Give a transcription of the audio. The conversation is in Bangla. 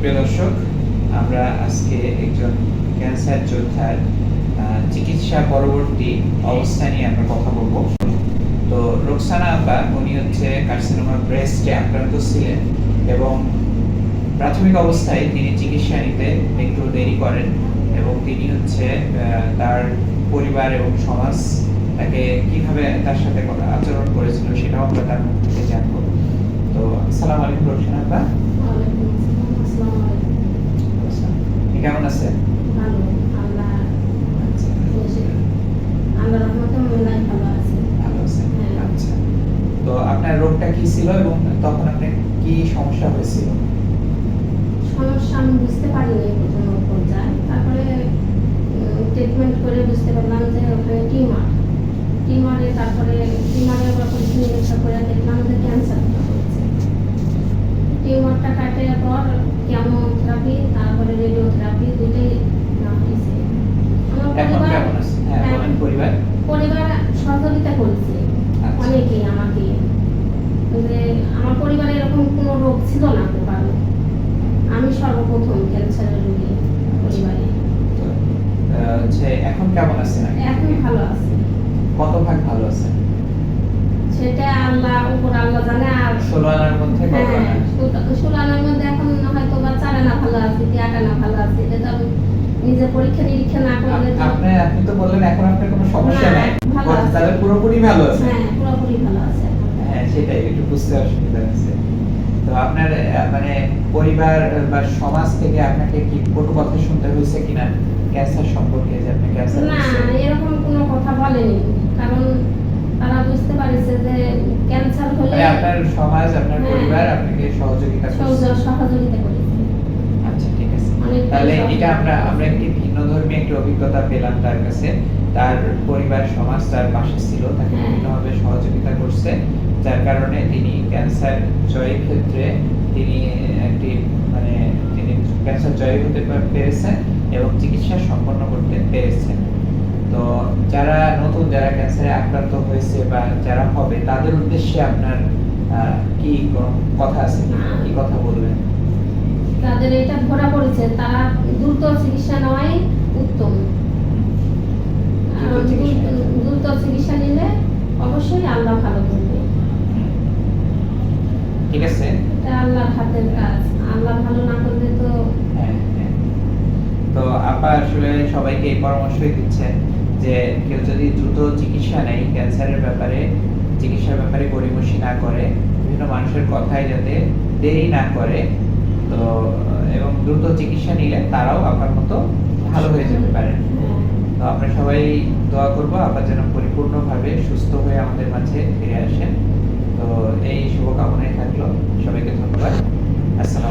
সুপ্রিয় দর্শক, আমরা আজকে একজন ক্যান্সার যোদ্ধার চিকিৎসা পরবর্তী অবস্থা নিয়ে আমরা কথা বলব। তো রোকসানা আপা উনি হচ্ছে কার্সিনোমা ব্রেস্টে আক্রান্ত ছিলেন এবং প্রাথমিক অবস্থায় তিনি চিকিৎসা নিতে একটু দেরি করেন এবং তিনি হচ্ছে তার পরিবার এবং সমাজ তাকে কীভাবে তার সাথে কথা আচরণ করেছিল সেটাও আমরা তার মুখ থেকে জানব। তো আসসালামু আলাইকুম রোকসানা আপা কেমন আচ্ছা। মনে আছে। আছেন হ্যাঁ। আচ্ছা। তো আপনার রোগটা কি ছিল এবং তখন আপনার কি সমস্যা হয়েছিল? সমস্যা আমি বুঝতে পারিনি প্রথম পর্যায়ে। তারপরে ট্রিটমেন্ট করে বুঝতে পারলাম যে ওখানে টিউমার। টিউমারে তারপরে টিউমারের ব্যাপারে চিকিৎসা করে দেখলাম যে ক্যান্সার হয়েছে টিউমারটা কাটে পর কেমোথেরাপি তারপরে রেডিওথেরাপি দুটোই নেওয়া হয়েছে আমার এখন পরিবার কেমন আছে হ্যাঁ হ্যাঁ। বলেন পরিবার পরিবার আচ্ছা। অনেকেই আমাকে। যে আমার পরিবারে এরকম কোনো রোগ ছিল না কারও আমি সর্বপ্রথম ক্যান্সারের রোগী পরিবারে। হচ্ছে এখন কেমন আছেন এখন ভালো আছে। কত ভাগ ভালো আছেন? সেটা আল্লাহ উপর আল্লাহ জানে আর ষোলো আনার মধ্যে হ্যাঁ ষোল- আনার মধ্যে এখন হয়তো বা চার আনা ভালো আছে কি আট আনা ভালো আছে এটা তো নিজে পরীক্ষা নিরীক্ষা না করলে আপনি আপনি তো বললেন এখন আপনার কোনো সমস্যা নাই। ভালো আছে। তাহলে পুরোপুরি ভালো আছে। হ্যাঁ পুরোপুরি ভালো আছে। হ্যাঁ সেটাই একটু বুঝতে অসুবিধা আছে তো আপনার মানে পরিবার বা সমাজ থেকে আপনাকে কি কটু কথা শুনতে হয়েছে কিনা? ক্যান্সার সম্পর্কে যে আপনি ক্যান্সার না এরকম কোনো কথা বলেনি। কারণ তারা বুঝতে পারছে যে ক্যান্সার হলে মানে আপনার সমাজ আপনার হ্যাঁ। পরিবার আপনাকে সহযোগিতা সহযোগিতা করেছে। তাহলে এটা আমরা আমরা একটি ভিন্ন ধর্মী একটি অভিজ্ঞতা পেলাম তার কাছে। তার পরিবার সমাজ তার পাশে ছিল তাকে হ্যাঁ। বিভিন্নভাবে সহযোগিতা করছে। যার কারণে তিনি ক্যান্সার জয়ের ক্ষেত্রে তিনি একটি মানে তিনি ক্যান্সার জয় হতে পেরেছেন এবং চিকিৎসা সম্পন্ন করতে পেরেছেন। তো যারা নতুন যারা ক্যান্সারে আক্রান্ত হয়েছে বা যারা হবে তাদের উদ্দেশ্যে আপনার কি কথা আছে। কি কথা বলবেন? তাদের এটা ধরা পড়েছে তারা দ্রুত চিকিৎসা নেওয়াই উত্তম। দ্রুত চিকিৎসা নিলে অবশ্যই আল্লাহ ভালো করবে। ঠিক আছে। এটা আল্লাহর হাতের কাজ। আল্লাহ ভালো না করলে তো হ্যাঁ, হ্যাঁ। তো আপা আসলে সবাইকে এই পরামর্শই দিচ্ছেন যে কেউ যদি দ্রুত চিকিৎসা নেয় ক্যান্সারের ব্যাপারে চিকিৎসার ব্যাপারে গড়িমসি না করে বিভিন্ন মানুষের কথায় যাতে দেরি না করে তো এবং দ্রুত চিকিৎসা নিলে তারাও আপনার মতো ভালো হয়ে যেতে পারেন তো আপনারা সবাই দোয়া করব আপনার যেন পরিপূর্ণভাবে সুস্থ হয়ে আমাদের মাঝে ফিরে আসেন। তো এই শুভকামনায় থাকল। সবাইকে ধন্যবাদ। আসসালাম